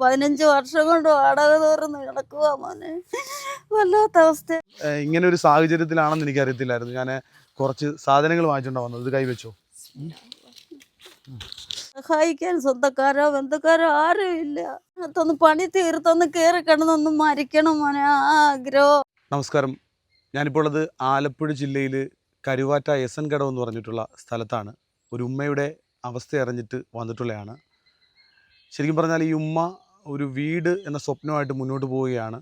പതിനഞ്ച് വർഷം കൊണ്ട് വാടക തോർന്ന് കിടക്കുക മോനെ. വല്ലാത്ത അവസ്ഥ ഇങ്ങനെ ഒരു സാഹചര്യത്തിലാണെന്ന് എനിക്ക് അറിയത്തില്ലായിരുന്നു ഞാൻ കുറച്ച് സാധനങ്ങൾ വാങ്ങിച്ചിട്ടുണ്ടോ വന്നത്. ഇത് കൈവച്ചോ? സഹായിക്കാൻ സ്വന്തക്കാരോ ബന്ധുക്കാരോ ആരും ഇല്ല. അതൊന്ന് പണി തീർത്തൊന്ന് കയറി കിടന്നൊന്ന് മരിക്കണം മോനെ ആ ആഗ്രഹം. നമസ്കാരം. ഞാനിപ്പോൾ ഉള്ളത് ആലപ്പുഴ ജില്ലയിൽ കരുവാറ്റ എസ് എൻ കടവ് എന്ന് പറഞ്ഞിട്ടുള്ള സ്ഥലത്താണ്. ഒരു ഉമ്മയുടെ അവസ്ഥ അറിഞ്ഞിട്ട് വന്നിട്ടുള്ളതാണ് ശരിക്കും പറഞ്ഞാൽ ഈ ഉമ്മ ഒരു വീട് എന്ന സ്വപ്നമായിട്ട് മുന്നോട്ട് പോവുകയാണ്.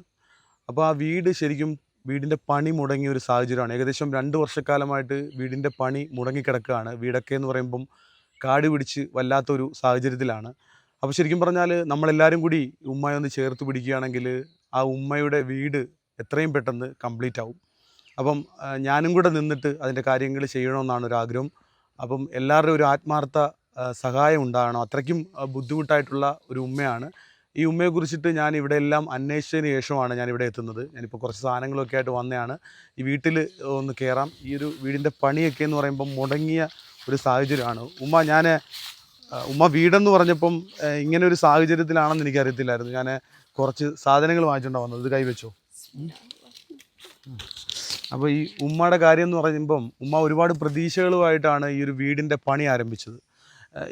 അപ്പോൾ ആ വീട് ശരിക്കും വീടിന്റെ പണി മുടങ്ങിയ ഒരു സാഹചര്യമാണ്. ഏകദേശം രണ്ട് വർഷക്കാലമായിട്ട് വീടിന്റെ പണി മുടങ്ങിക്കിടക്കുകയാണ് വീടൊക്കെ എന്ന് പറയുമ്പം കാട് പിടിച്ച് വല്ലാത്തൊരു സാഹചര്യത്തിലാണ്. അപ്പോൾ ശരിക്കും പറഞ്ഞാൽ നമ്മളെല്ലാവരും കൂടി ഉമ്മയെ ഒന്ന് ചേർത്ത് പിടിക്കുകയാണെങ്കിൽ ആ ഉമ്മയുടെ വീട് എത്രയും പെട്ടെന്ന് കംപ്ലീറ്റ് ആവും. അപ്പം ഞാനും കൂടെ നിന്നിട്ട് അതിന്റെ കാര്യങ്ങൾ ചെയ്യണമെന്നാണ് ഒരു ആഗ്രഹം. അപ്പം എല്ലാവരുടെയും ഒരു ആത്മാർത്ഥ സഹായം ഉണ്ടാകണം. അത്രയ്ക്കും ബുദ്ധിമുട്ടായിട്ടുള്ള ഒരു ഉമ്മയാണ്. ഈ ഉമ്മയെ കുറിച്ചിട്ട് ഞാൻ ഇവിടെ എല്ലാം അന്വേഷിച്ചതിന് ശേഷമാണ് ഞാൻ ഇവിടെ എത്തുന്നത്. ഞാനിപ്പോൾ കുറച്ച് സാധനങ്ങളൊക്കെ ആയിട്ട് വന്നതാണ്. ഈ വീട്ടിൽ ഒന്ന് കയറാം ഈ ഒരു വീടിന്റെ പണിയൊക്കെ എന്ന് പറയുമ്പം മുടങ്ങിയ ഒരു സാഹചര്യമാണ്. ഉമ്മ ഞാൻ ഉമ്മ വീടെന്ന് പറഞ്ഞപ്പം ഇങ്ങനെ ഒരു സാഹചര്യത്തിലാണെന്ന് എനിക്കറിയത്തില്ലായിരുന്നു. ഞാൻ കുറച്ച് സാധനങ്ങൾ വാങ്ങിച്ചുകൊണ്ടാണ് വന്നത്. ഇത് കൈവച്ചോ? അപ്പോൾ ഈ ഉമ്മയുടെ കാര്യം എന്ന് പറയുമ്പം ഉമ്മ ഒരുപാട് പ്രതീക്ഷകളുമായിട്ടാണ് ഈ ഒരു വീടിന്റെ പണി ആരംഭിച്ചത്.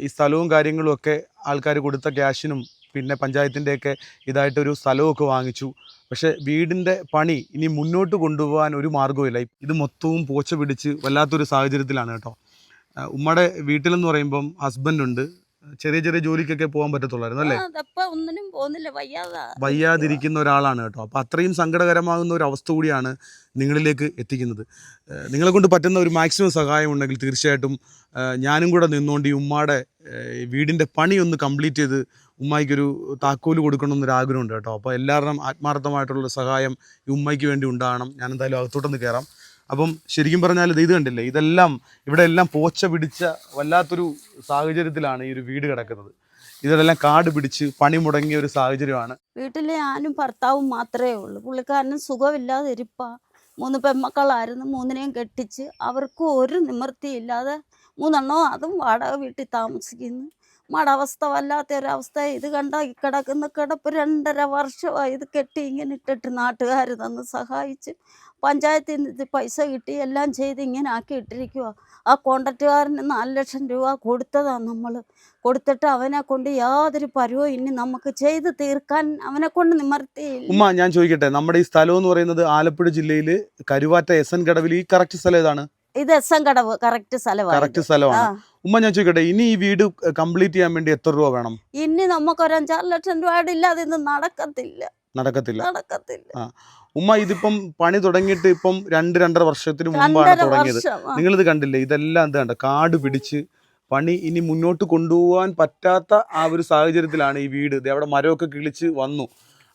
ഈ സ്ഥലവും കാര്യങ്ങളും ഒക്കെ ആൾക്കാർ കൊടുത്ത ക്യാഷിനും പിന്നെ പഞ്ചായത്തിന്റെയൊക്കെ ഇതായിട്ടൊരു സ്ഥലമൊക്കെ വാങ്ങിച്ചു. പക്ഷേ വീടിന്റെ പണി ഇനി മുന്നോട്ട് കൊണ്ടുപോകാൻ ഒരു മാർഗവുമില്ല. ഇത് മൊത്തവും പോച്ച പിടിച്ച് വല്ലാത്തൊരു സാഹചര്യത്തിലാണ് കേട്ടോ. ഉമ്മയുടെ വീട്ടിലെന്ന് പറയുമ്പം ഹസ്ബൻഡുണ്ട്. ചെറിയ ചെറിയ ജോലിക്കൊക്കെ പോകാൻ പറ്റത്തുള്ളായിരുന്നു അല്ലേ? ഒന്നിനും പോകുന്നില്ല. വയ്യാതാ. വയ്യാതിരിക്കുന്ന ഒരാളാണ് കേട്ടോ. അപ്പൊ അത്രയും സങ്കടകരമാകുന്ന ഒരു അവസ്ഥ കൂടിയാണ് നിങ്ങളിലേക്ക് എത്തിക്കുന്നത്. നിങ്ങളെ കൊണ്ട് പറ്റുന്ന ഒരു മാക്സിമം സഹായം ഉണ്ടെങ്കിൽ തീർച്ചയായിട്ടും ഞാനും കൂടെ നിന്നുകൊണ്ട് ഈ ഉമ്മയുടെ വീടിന്റെ പണി ഒന്ന് കംപ്ലീറ്റ് ചെയ്ത് ഉമ്മായിക്കൊരു താക്കോൽ കൊടുക്കണമെന്നൊരു ആഗ്രഹമുണ്ട് കേട്ടോ. അപ്പോൾ എല്ലാവരുടെയും ആത്മാർത്ഥമായിട്ടുള്ള സഹായം ഈ ഉമ്മയ്ക്ക് വേണ്ടി ഉണ്ടാകണം. ഞാൻ എന്തായാലും അകത്തോട്ടൊന്ന് കയറാം അപ്പം ശരിക്കും പറഞ്ഞാൽ ഇത് ഇത് കണ്ടില്ലേ? ഇതെല്ലാം ഇവിടെ എല്ലാം പോച്ച പിടിച്ച വല്ലാത്തൊരു സാഹചര്യത്തിലാണ് ഈ ഒരു വീട് കിടക്കുന്നത്. ഇതെല്ലാം കാട് പിടിച്ച് പണി മുടങ്ങിയ ഒരു സാഹചര്യമാണ്. വീട്ടിലെ ഞാനും ഭർത്താവും മാത്രമേ ഉള്ളൂ. പുള്ളിക്കാരനും സുഖമില്ലാതെ ഇരിപ്പ. മൂന്ന് പെൺമക്കളായിരുന്നു. മൂന്നിനെയും കെട്ടിച്ച് അവർക്കും ഒരു നിവൃത്തിയില്ലാതെ മൂന്നെണ്ണോ? അതും വാടക വീട്ടിൽ താമസിക്കുന്നു. മടവസ്ഥ വല്ലാത്ത ഒരവസ്ഥ ഇത് കണ്ട കിടക്കുന്ന കിടപ്പ് രണ്ടര വർഷമായി ഇത് കെട്ടി ഇങ്ങനെ ഇട്ടിട്ട് നാട്ടുകാർ തന്ന് സഹായിച്ച് പഞ്ചായത്തിൽ നിന്ന് പൈസ കിട്ടി എല്ലാം ചെയ്ത് ഇങ്ങനെ ആക്കി ഇട്ടിരിക്കുക ആ കോൺട്രാക്റ്റുകാരന് നാല് ലക്ഷം രൂപ കൊടുത്തതാണ് നമ്മൾ കൊടുത്തിട്ട് അവനെ കൊണ്ട് യാതൊരു പരുവോ ഇനി നമുക്ക് ചെയ്ത് തീർക്കാൻ അവനെ കൊണ്ട് നിമർത്തി ഉമ്മ ഞാൻ ചോദിക്കട്ടെ. നമ്മുടെ ഈ സ്ഥലം എന്ന് പറയുന്നത് ആലപ്പുഴ ജില്ലയിൽ കരുവാറ്റ എസ് എൻ കടവിൽ ഈ കറക്റ്റ് സ്ഥലം ഏതാണ്? ഇത് എസ് എം കടവ് കറക്റ്റ് സ്ഥലമാണ് കറക്റ്റ് സ്ഥലമാണ്. ഉമ്മ ഞാൻ ചോദിക്കട്ടെ ഇനി ഈ വീട് കംപ്ലീറ്റ് ചെയ്യാൻ വേണ്ടി എത്ര രൂപ വേണം? ഇനി നമുക്ക് ഒരു അഞ്ചാറ് ലക്ഷം രൂപയുടെ ഇല്ലാതെ ഇന്ന് നടക്കത്തില്ല. നടക്കത്തില്ല. നടക്കത്തില്ല. ഉമ്മ ഇതിപ്പം പണി തുടങ്ങിയിട്ട് ഇപ്പം രണ്ട് രണ്ടര വർഷത്തിന് മുമ്പാണ് തുടങ്ങിയത്. നിങ്ങൾ ഇത് നിങ്ങളിത് കണ്ടില്ലേ? ഇതെല്ലാം എന്താ കണ്ട കാട് പിടിച്ച് പണി ഇനി മുന്നോട്ട് കൊണ്ടുപോകാൻ പറ്റാത്ത ആ ഒരു സാഹചര്യത്തിലാണ് ഈ വീട്. ഇത് അവിടെ മരമൊക്കെ കിളിച്ച് വന്നു.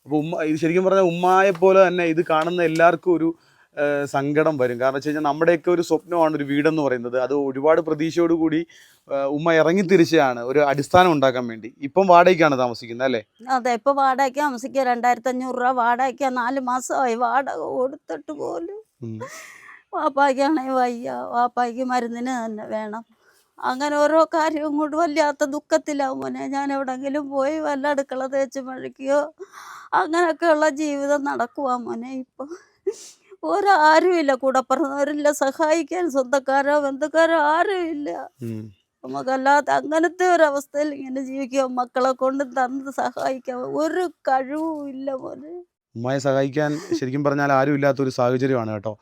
അപ്പോൾ ഉമ്മ ഇത് ശരിക്കും പറഞ്ഞാൽ ഉമ്മായെ പോലെ തന്നെ ഇത് കാണുന്ന എല്ലാവർക്കും ഒരു സങ്കടം വരും. കാരണം വെച്ച് കഴിഞ്ഞാൽ നമ്മുടെയൊക്കെ ഒരു സ്വപ്നമാണ് ഒരു വീടെന്ന് പറയുന്നത്. അത് ഒരുപാട് പ്രതീക്ഷയോട് കൂടി ഉമ്മ ഇറങ്ങി തിരിച്ചാണ് ഒരു അടിസ്ഥാനം ഉണ്ടാക്കാൻ വേണ്ടി. ഇപ്പം വാടകയ്ക്കാണ് താമസിക്കുന്നത് അല്ലേ? അതെ ഇപ്പൊ വാടകയ്ക്ക് താമസിക്കുക. രണ്ടായിരത്തി അഞ്ഞൂറ് രൂപ വാടകയ്ക്ക്. നാല് മാസമായി വാടക കൊടുത്തിട്ട് പോലും. വാപ്പായ്ക്കാണെങ്കിൽ വയ്യ. വാപ്പായ്ക്ക് മരുന്നിന് തന്നെ വേണം. അങ്ങനെ ഓരോ കാര്യവും കൊണ്ട് വല്ലാത്ത ദുഃഖത്തിലാവും മോനെ. ഞാൻ എവിടെങ്കിലും പോയി വല്ല അടുക്കള തേച്ച് മഴയ്ക്കുകയോ അങ്ങനെയൊക്കെയുള്ള ജീവിതം നടക്കുവാ മോനെ ഇപ്പം. ഓരോ ആരുമില്ല കൂടെ പറഞ്ഞവരില്ല സഹായിക്കാൻ സ്വന്തക്കാരോ ബന്ധുക്കാരോ ആരുമില്ല. നമുക്കല്ലാത്ത അങ്ങനത്തെ ഒരു അവസ്ഥയിൽ ഇങ്ങനെ ജീവിക്കുക മക്കളെ കൊണ്ട് തന്ന് സഹായിക്കാൻ ഒരു കഴിവും ഇല്ല പോലെ ഉമ്മയെ സഹായിക്കാൻ ശരിക്കും പറഞ്ഞാൽ ആരും ഇല്ലാത്ത ഒരു സാഹചര്യമാണ് കേട്ടോ.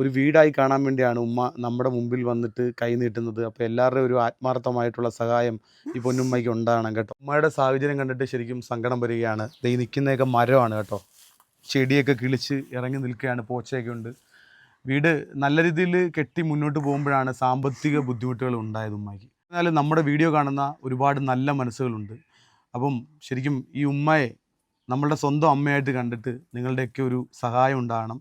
ഒരു വീടായി കാണാൻ വേണ്ടിയാണ് ഉമ്മ നമ്മുടെ മുമ്പിൽ വന്നിട്ട് കൈ നീട്ടുന്നത്. അപ്പോൾ എല്ലാവരുടെയും ഒരു ആത്മാർത്ഥമായിട്ടുള്ള സഹായം ഈ പൊന്നുമ്മയ്ക്ക് ഉണ്ടാകണം കേട്ടോ. ഉമ്മയുടെ സാഹചര്യം കണ്ടിട്ട് ശരിക്കും സങ്കടം വരികയാണ്. ഈ നിൽക്കുന്നതൊക്കെ മരമാണ് കേട്ടോ. ചെടിയൊക്കെ കിളിച്ച് ഇറങ്ങി നിൽക്കുകയാണ്. പോച്ചയൊക്കെ ഉണ്ട്. വീട് നല്ല രീതിയിൽ കെട്ടി മുന്നോട്ട് പോകുമ്പോഴാണ് സാമ്പത്തിക ബുദ്ധിമുട്ടുകൾ ഉണ്ടായത് ഉമ്മയ്ക്ക് എന്നാലും നമ്മുടെ വീഡിയോ കാണുന്ന ഒരുപാട് നല്ല മനസ്സുകളുണ്ട്. അപ്പം ശരിക്കും ഈ ഉമ്മയെ നമ്മളുടെ സ്വന്തം അമ്മയായിട്ട് കണ്ടിട്ട് നിങ്ങളുടെയൊക്കെ ഒരു സഹായം ഉണ്ടാകണം.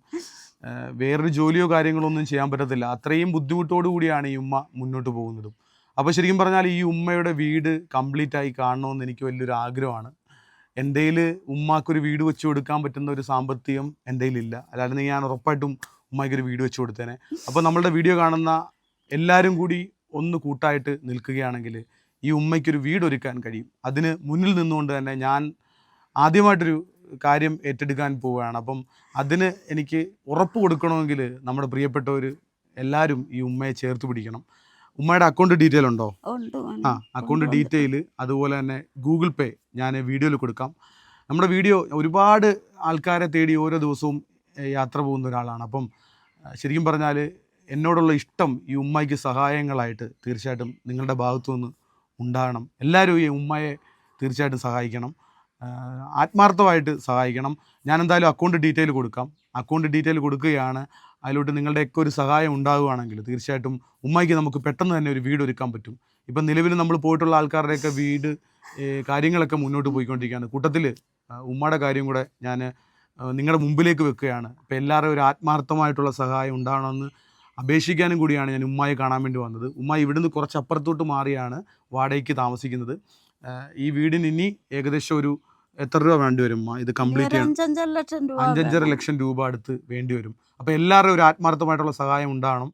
വേറൊരു ജോലിയോ കാര്യങ്ങളോ ഒന്നും ചെയ്യാൻ പറ്റത്തില്ല. അത്രയും ബുദ്ധിമുട്ടോടു കൂടിയാണ് ഈ ഉമ്മ മുന്നോട്ട് പോകുന്നതും. അപ്പോൾ ശരിക്കും പറഞ്ഞാൽ ഈ ഉമ്മയുടെ വീട് കംപ്ലീറ്റ് ആയി കാണണമെന്ന് എനിക്ക് വലിയൊരു ആഗ്രഹമാണ്. എന്റെ കയ്യിൽ ഉമ്മാക്കൊരു വീട് വെച്ച് കൊടുക്കാൻ പറ്റുന്ന ഒരു സാമ്പത്തികം എന്റെ കയ്യിലില്ല അല്ലാതെ ഞാൻ ഉറപ്പായിട്ടും ഉമ്മയ്ക്കൊരു വീട് വെച്ച് കൊടുത്തേനെ. അപ്പോൾ നമ്മളുടെ വീഡിയോ കാണുന്ന എല്ലാവരും കൂടി ഒന്ന് കൂട്ടായിട്ട് നിൽക്കുകയാണെങ്കിൽ ഈ ഉമ്മയ്ക്കൊരു വീട് ഒരുക്കാൻ കഴിയും. അതിന് മുന്നിൽ നിന്നുകൊണ്ട് തന്നെ ഞാൻ ആദ്യമായിട്ടൊരു കാര്യം ഏറ്റെടുക്കാൻ പോവുകയാണ്. അപ്പം അതിന് എനിക്ക് ഉറപ്പ് കൊടുക്കണമെങ്കിൽ നമ്മുടെ പ്രിയപ്പെട്ടവർ എല്ലാവരും ഈ ഉമ്മയെ ചേർത്ത് പിടിക്കണം. ഉമ്മയുടെ അക്കൗണ്ട് ഡീറ്റെയിൽ ഉണ്ടോ? ആ അക്കൗണ്ട് ഡീറ്റെയിൽ അതുപോലെ തന്നെ ഗൂഗിൾ പേ ഞാൻ വീഡിയോയിൽ കൊടുക്കാം. നമ്മുടെ വീഡിയോ ഒരുപാട് ആൾക്കാരെ തേടി ഓരോ ദിവസവും യാത്ര പോകുന്ന ഒരാളാണ്. അപ്പം ശരിക്കും പറഞ്ഞാൽ എന്നോടുള്ള ഇഷ്ടം ഈ ഉമ്മയ്ക്ക് സഹായങ്ങളായിട്ട് തീർച്ചയായിട്ടും നിങ്ങളുടെ ഭാഗത്തു നിന്ന് ഉണ്ടാകണം. എല്ലാവരും ഈ ഉമ്മയെ തീർച്ചയായിട്ടും സഹായിക്കണം. ആത്മാർത്ഥമായിട്ട് സഹായിക്കണം. ഞാൻ എന്തായാലും അക്കൗണ്ട് ഡീറ്റെയിൽ കൊടുക്കാം. അക്കൗണ്ട് ഡീറ്റെയിൽ കൊടുക്കുകയാണ്. അതിലോട്ട് നിങ്ങളുടെയൊക്കെ ഒരു സഹായം ഉണ്ടാവുകയാണെങ്കിൽ തീർച്ചയായിട്ടും ഉമ്മയ്ക്ക് നമുക്ക് പെട്ടെന്ന് തന്നെ ഒരു വീട് ഒരുക്കാൻ പറ്റും. ഇപ്പം നിലവിൽ നമ്മൾ പോയിട്ടുള്ള ആൾക്കാരുടെയൊക്കെ വീട് കാര്യങ്ങളൊക്കെ മുന്നോട്ട് പോയിക്കൊണ്ടിരിക്കുകയാണ്. കൂട്ടത്തിൽ ഉമ്മയുടെ കാര്യം കൂടെ ഞാൻ നിങ്ങളുടെ മുമ്പിലേക്ക് വെക്കുകയാണ്. അപ്പോൾ എല്ലാവരും ഒരു ആത്മാർത്ഥമായിട്ടുള്ള സഹായം ഉണ്ടാകണമെന്ന് അപേക്ഷിക്കാനും കൂടിയാണ് ഞാൻ ഉമ്മായി കാണാൻ വേണ്ടി വന്നത്. ഉമ്മ ഇവിടുന്ന് കുറച്ച് അപ്പുറത്തോട്ട് മാറിയാണ് വാടകയ്ക്ക് താമസിക്കുന്നത്. ഈ വീടിന് ഇനി ഏകദേശം ഒരു എത്ര രൂപ വേണ്ടി വരും? ഇത് കംപ്ലീറ്റ് ചെയ്യാൻ? അഞ്ചഞ്ചര ലക്ഷം രൂപ ലക്ഷം രൂപ അടുത്ത് വേണ്ടി വരും. അപ്പോൾ എല്ലാവരും ഒരു ആത്മാർത്ഥമായിട്ടുള്ള സഹായം ഉണ്ടാകണം